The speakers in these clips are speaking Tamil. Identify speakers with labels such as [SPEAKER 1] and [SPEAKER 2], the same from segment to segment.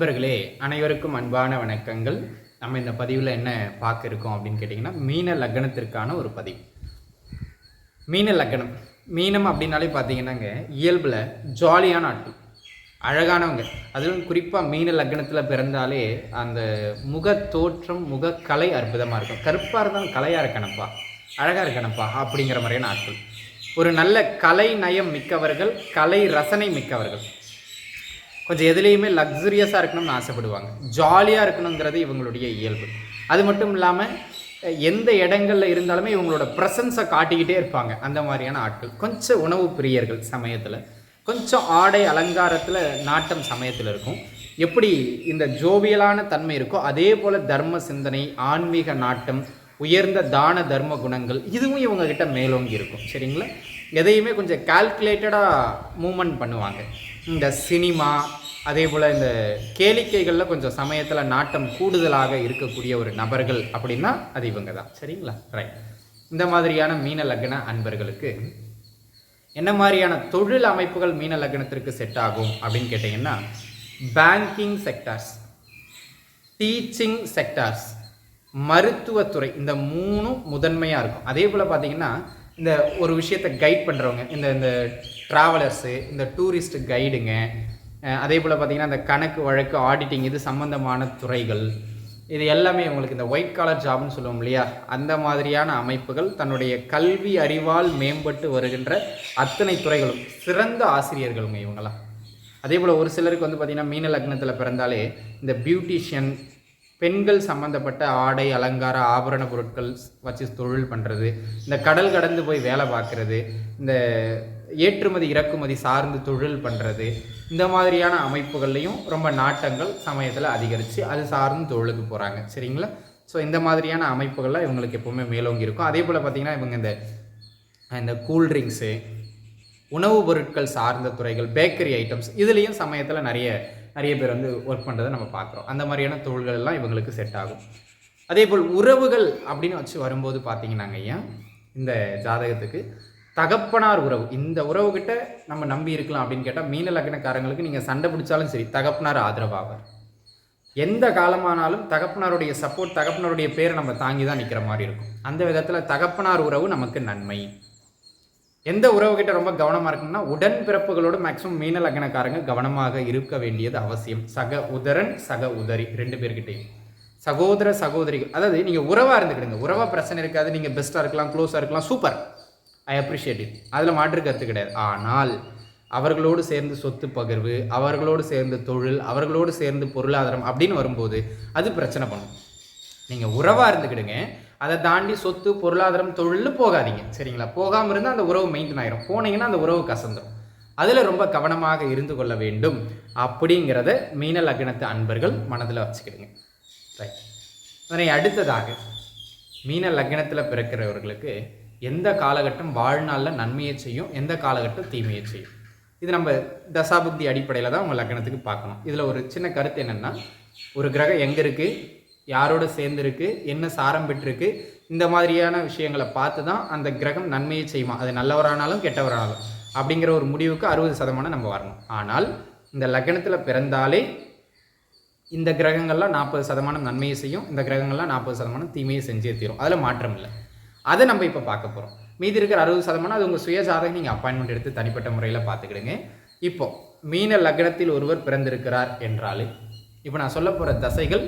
[SPEAKER 1] நண்பர்களே அனைவருக்கும் அன்பான வணக்கங்கள். நம்ம இந்த பதிவில் என்ன பார்க்க இருக்கோம் அப்படின்னு கேட்டிங்கன்னா மீன லக்னத்திற்கான ஒரு பதிவு. மீன லக்னம். மீனம் அப்படின்னாலே பார்த்தீங்கன்னாங்க இயல்பில் ஜாலியான ஆட்கள். அழகானவங்க. அதிலும் குறிப்பாக மீன லக்னத்தில் பிறந்தாலே அந்த முக தோற்றம் முகக்கலை அற்புதமாக இருக்கும். கருப்பாக இருந்தாலும் கலையாக இருக்கணப்பா அழகாக இருக்கணப்பா அப்படிங்கிற மாதிரியான ஆட்கள். ஒரு நல்ல கலை நயம் மிக்கவர்கள் கலை ரசனை மிக்கவர்கள். கொஞ்சம் எதுலேயுமே லக்ஸுரியஸாக இருக்கணும்னு ஆசைப்படுவாங்க. ஜாலியாக இருக்கணுங்கிறது இவங்களுடைய இயல்பு. அது மட்டும் இல்லாமல் எந்த இடங்களில் இருந்தாலுமே இவங்களோட ப்ரெசன்ஸை காட்டிக்கிட்டே இருப்பாங்க. அந்த மாதிரியான ஆட்கள். கொஞ்சம் உணவு பிரியர்கள் சமயத்தில். கொஞ்சம் ஆடை அலங்காரத்தில் நாட்டம் சமயத்தில் இருக்கும். எப்படி இந்த ஜோவியலான தன்மை இருக்கோ அதே போல் தர்ம சிந்தனை ஆன்மீக நாட்டம் உயர்ந்த தான தர்ம குணங்கள் இதுவும் இவங்க கிட்ட மேலோங்கி இருக்கும். சரிங்களா? எதையுமே கொஞ்சம் கால்குலேட்டடாக மூமெண்ட் பண்ணுவாங்க. இந்த சினிமா அதே போல் இந்த கேளிக்கைகளில் கொஞ்சம் சமயத்தில் நாட்டம் கூடுதலாக இருக்கக்கூடிய ஒரு நபர்கள் அப்படின்னா அது இவங்க தான் சரிங்களா? ரைட் இந்த மாதிரியான மீன லக்ன அன்பர்களுக்கு என்ன மாதிரியான தொழில் அமைப்புகள் மீன லக்னத்திற்கு செட் ஆகும் அப்படின்னு கேட்டிங்கன்னா பேங்கிங் செக்டார்ஸ் டீச்சிங் செக்டார்ஸ் மருத்துவத்துறை இந்த மூணும் முதன்மையாக இருக்கும். அதே போல் பார்த்தீங்கன்னா இந்த ஒரு விஷயத்தை கைட் பண்ணுறவங்க இந்த இந்த ட்ராவலர்ஸு இந்த டூரிஸ்ட் கைடுங்க அதே போல் பார்த்தீங்கன்னா இந்த கணக்கு வழக்கு ஆடிட்டிங் இது சம்மந்தமான துறைகள். இது எல்லாமே உங்களுக்கு இந்த ஒயிட் காலர் ஜாப்னு சொல்லுவோம் இல்லையா? அந்த மாதிரியான அமைப்புகள் தன்னுடைய கல்வி அறிவால் மேம்பட்டு வருகின்ற அத்தனை துறைகளும். சிறந்த ஆசிரியர்களுங்க இவங்களாம் அதே போல் ஒரு சிலருக்கு வந்து பார்த்திங்கன்னா மீன லக்னத்தில் பிறந்தாலே இந்த பியூட்டிஷியன் பெண்கள் சம்மந்தப்பட்ட ஆடை அலங்கார ஆபரண பொருட்கள் வச்சு தொழில் பண்ணுறது இந்த கடல் கடந்து போய் வேலை பார்க்குறது இந்த ஏற்றுமதி இறக்குமதி சார்ந்து தொழில் பண்ணுறது இந்த மாதிரியான அமைப்புகள்லையும் ரொம்ப நாட்டங்கள் சமயத்தில் அதிகரித்து அது சார்ந்து தொழிலுக்கு போகிறாங்க சரிங்களா? ஸோ இந்த மாதிரியான அமைப்புகள்லாம் இவங்களுக்கு எப்போவுமே மேலோங்கி இருக்கும். அதே போல் பார்த்திங்கன்னா இவங்க இந்த இந்த கூல்ட்ரிங்க்ஸு உணவுப் பொருட்கள் சார்ந்த துறைகள் பேக்கரி ஐட்டம்ஸ் இதுலேயும் சமயத்தில் நிறைய நிறைய பேர் வந்து ஒர்க் பண்ணுறதை நம்ம பார்க்குறோம் அந்த மாதிரியான தொழில்கள் எல்லாம் இவங்களுக்கு செட் ஆகும். அதே போல் உறவுகள் அப்படின்னு வச்சு வரும்போது பார்த்தீங்கன்னாங்க ஐயா இந்த ஜாதகத்துக்கு தகப்பனார் உறவு. இந்த உறவுகிட்ட நம்ம நம்பி இருக்கலாம் அப்படின்னு கேட்டால் மீன லக்னக்காரங்களுக்கு நீங்கள் சண்டை பிடிச்சாலும் சரி தகப்பனார் ஆதரவாவார். எந்த காலமானாலும் தகப்பனாருடைய சப்போர்ட் தகப்பனாருடைய பேரை நம்ம தாங்கி தான் நிற்கிற மாதிரி இருக்கும். அந்த விதத்தில் தகப்பனார் உறவு நமக்கு நன்மை. எந்த உறவுகிட்ட ரொம்ப கவனமாக இருக்கணும்னா உடன் பிறப்புகளோடு மேக்ஸிமம் மீன லக்னக்காரங்க கவனமாக இருக்க வேண்டியது அவசியம். சக உதரன் சக உதரி ரெண்டு பேர்கிட்டையும். சகோதர சகோதரிகள். அதாவது நீங்கள் உறவாக இருந்துக்கிடுங்க. உறவாக பிரச்சனை இருக்காது. நீங்கள் பெஸ்ட்டாக இருக்கலாம் க்ளோஸாக இருக்கலாம். சூப்பர். ஐ அப்ரிஷியேட் இட் அதில் மாற்று கருத்து கிடையாது. ஆனால் அவர்களோடு சேர்ந்து சொத்து பகிர்வு அவர்களோடு சேர்ந்து தொழில் அவர்களோடு சேர்ந்து பொருளாதாரம் அப்படின்னு வரும்போது அது பிரச்சனை பண்ணும். நீங்கள் உறவாக இருந்துக்கிடுங்க. அதை தாண்டி சொத்து பொருளாதாரம் தொழில் போகாதீங்க. சரிங்களா? போகாமல் இருந்தால் அந்த உறவு மெயின்டைன் ஆகிரும் போனீங்கன்னா அந்த உறவு கசந்துடும் அதில் ரொம்ப கவனமாக இருந்து கொள்ள வேண்டும் அப்படிங்கிறத மீன லக்னத்து அன்பர்கள் மனதில் வச்சுக்கிடுங்க. ரைட் அதனை அடுத்ததாக மீன லக்னத்தில் பிறக்கிறவர்களுக்கு எந்த காலகட்டம் வாழ்நாளில் நன்மையை செய்யும் எந்த காலகட்டம் தீமையை செய்யும்? இது நம்ம தசாபுக்தி அடிப்படையில் தான் உங்கள் லக்கணத்துக்கு பார்க்கணும். இதில் ஒரு சின்ன கருத்து என்னென்னா ஒரு கிரகம் எங்கே இருக்குது யாரோட சேர்ந்துருக்கு என்ன சாரம் பெற்றிருக்கு இந்த மாதிரியான விஷயங்களை பார்த்து தான் அந்த கிரகம் நன்மையை செய்யுமா? அது நல்லவரானாலும் கெட்டவரானாலும். அப்படிங்கிற ஒரு முடிவுக்கு அறுபது சதமானம் நம்ம வரணும். ஆனால் இந்த லக்னத்தில் பிறந்தாலே இந்த கிரகங்கள்லாம் நாற்பது சதமானம் நன்மையை செய்யும் இந்த கிரகங்கள்லாம் நாற்பது சதமானம் தீமையை செஞ்சே தீரும். அதில் மாற்றம் இல்லை. அதை நம்ம இப்போ பார்க்க போகிறோம் மீதி இருக்கிற அறுபது சதமானம் அது உங்கள் சுயஜாதகம் நீங்கள் அப்பாயின்மெண்ட் எடுத்து தனிப்பட்ட முறையில் பார்த்துக்கிடுங்க. இப்போ மீன லக்னத்தில் ஒருவர் பிறந்திருக்கிறார் என்றாலே இப்போ நான் சொல்ல போகிற தசைகள்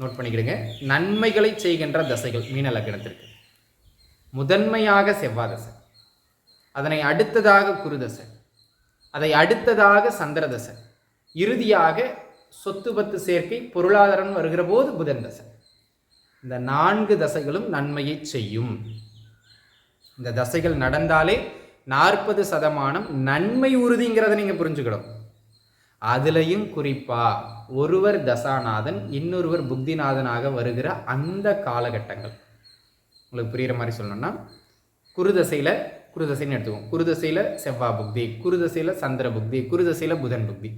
[SPEAKER 1] நோட் பண்ணிக்கிடுங்க. நன்மைகளை செய்கின்ற தசைகள் மீன லக்னத்திற்கு. முதன்மையாக செவ்வாய் தசை அதனை அடுத்ததாக குருதசை. அதை அடுத்ததாக சந்திரதசை. இறுதியாக சொத்து பத்து சேர்க்கை பொருளாதாரம் வருகிற போது புதன் தசை. இந்த நான்கு தசைகளும் நன்மையை செய்யும். இந்த தசைகள் நடந்தாலே நாற்பது சதமானம் நன்மை உறுதிங்கிறத நீங்கள் புரிஞ்சுக்கணும். அதுலேயும் குறிப்பாக ஒருவர் தசாநாதன் இன்னொருவர் புக்திநாதனாக வருகிற அந்த காலகட்டங்கள். உங்களுக்கு புரிகிற மாதிரி சொல்லணும்னா குருதசையில் குருதசைன்னு எடுத்துக்குவோம். குருதசையில் செவ்வாய் புக்தி குருதசையில் சந்திர புக்தி குருதசையில் புதன் புக்தி.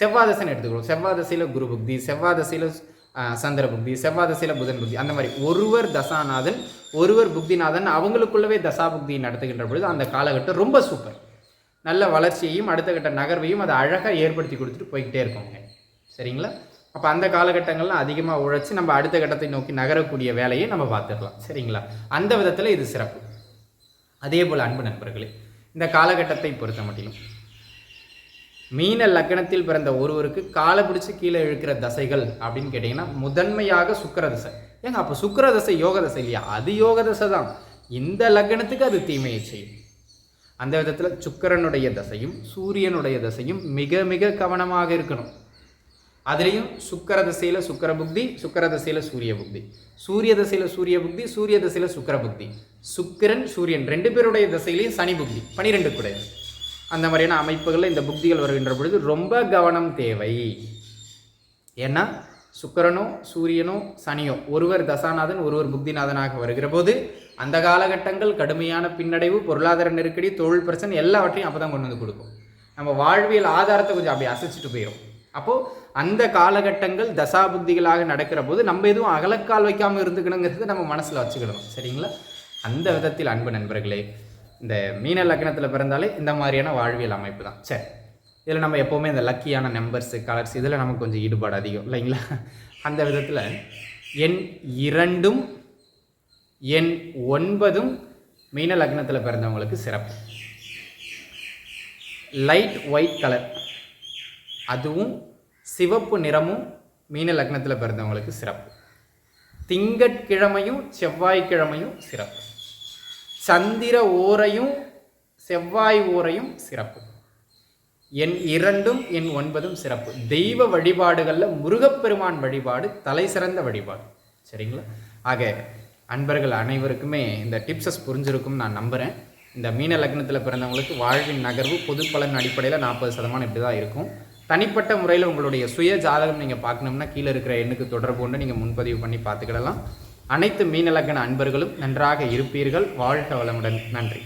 [SPEAKER 1] செவ்வாதசைன்னு எடுத்துக்கிறோம் செவ்வாதசையில் குரு புக்தி செவ்வாதசையில் சந்திர புக்தி செவ்வாதசையில் புதன் புக்தி அந்த மாதிரி ஒருவர் தசாநாதன் ஒருவர் புக்திநாதன் அவங்களுக்குள்ளவே தசா புக்தி நடத்துகின்ற பொழுது அந்த காலகட்டம் ரொம்ப சூப்பர் நல்ல வளர்ச்சியையும் அடுத்த கட்ட நகர்வையும் அதை அழகாக ஏற்படுத்தி கொடுத்துட்டு போய்கிட்டே இருக்கோங்க. சரிங்களா? அப்போ அந்த காலகட்டங்கள்லாம் அதிகமாக உழைச்சி நம்ம அடுத்த கட்டத்தை நோக்கி நகரக்கூடிய வேலையை நம்ம பார்த்துக்கலாம். சரிங்களா? அந்த விதத்தில் இது சிறப்பு. அதே போல் அன்பு நண்பர்களே இந்த காலகட்டத்தை பொறுத்த மட்டிலும் மீன லக்னத்தில் பிறந்த ஒருவருக்கு காலை பிடிச்சி கீழே இழுக்கிற தசைகள் அப்படின்னு கேட்டிங்கன்னா முதன்மையாக சுக்கர தசை ஏங்க அப்போ சுக்கர தசை யோக தசை இல்லையா? அது யோக தசை தான். இந்த லக்னத்துக்கு அது தீமையை செய்யும். அந்த விதத்தில் சுக்கிரனுடைய தசையும் சூரியனுடைய தசையும் மிக மிக கவனமாக இருக்கணும். அதுலேயும் சுக்கர தசையில் சுக்கர புக்தி சுக்கர தசையில் சூரிய புக்தி. சூரிய தசையில் சூரிய புக்தி சூரிய தசையில் சுக்கர புக்தி. சுக்கிரன் சூரியன் ரெண்டு பேருடைய தசையிலையும் சனி புக்தி. பனிரெண்டு கூட. அந்த மாதிரியான அமைப்புகளில் இந்த புக்திகள் வருகின்ற பொழுது ரொம்ப கவனம் தேவை. ஏன்னா சுக்கரனோ சூரியனோ சனியோ ஒருவர் தசாநாதன் ஒருவர் புக்திநாதனாக வருகிற போது அந்த காலகட்டங்கள் கடுமையான பின்னடைவு பொருளாதார நெருக்கடி தொழில் பிரச்சனை எல்லாவற்றையும் அப்போ தான் கொண்டு வந்து கொடுக்கும். நம்ம வாழ்வியல் ஆதாரத்தை கொஞ்சம் அப்படி அசைச்சிட்டு போயிடும் அப்போது அந்த காலகட்டங்கள் தசா புக்திகளாக நடக்கிற போது நம்ம எதுவும் அகலக்கால் வைக்காமல் இருந்துக்கணுங்கிறது நம்ம மனசில் வச்சுக்கிடணும் சரிங்களா? அந்த விதத்தில் அன்பு நண்பர்களே இந்த மீன லக்னத்தில் பிறந்தாலே இந்த மாதிரியான வாழ்வியல் அமைப்பு தான் சரி இதில் நம்ம எப்போவுமே இந்த லக்கியான நம்பர்ஸு கலர்ஸ் இதில் நமக்கு கொஞ்சம் ஈடுபாடு அதிகம் இல்லைங்களா? அந்த விதத்தில் எண் இரண்டும் எண் ஒன்பதும் மீன லக்னத்தில் பிறந்தவங்களுக்கு சிறப்பு. லைட் ஒயிட் கலர் அதுவும் சிவப்பு நிறமும் மீன லக்னத்தில் பிறந்தவங்களுக்கு சிறப்பு. திங்கட்கிழமையும் செவ்வாய்க்கிழமையும் சிறப்பு. சந்திர ஓரையும் செவ்வாய் ஓரையும் சிறப்பு. என் இரண்டும் என் ஒன்பதும் சிறப்பு. தெய்வ வழிபாடுகளில் முருகப்பெருமான் வழிபாடு தலை சிறந்த வழிபாடு. சரிங்களா? ஆக அன்பர்கள் அனைவருக்குமே இந்த டிப்ஸஸ் புரிஞ்சிருக்கும் நான் நம்புகிறேன் இந்த மீன லக்னத்தில் பிறந்தவங்களுக்கு வாழ்வின் நகர்வு பொது பலன் அடிப்படையில் நாற்பது சதமானம் இப்படி தான் இருக்கும். தனிப்பட்ட முறையில் உங்களுடைய சுய ஜாதகம் நீங்கள் பார்க்கணும்னா கீழே இருக்கிற எண்ணுக்கு தொடர்பு கொண்டு நீங்கள் முன்பதிவு பண்ணி பார்த்துக்கிடலாம். அனைத்து மீனலக்கண அன்பர்களும் நன்றாக இருப்பீர்கள். வாழ்க வளமுடன். நன்றி.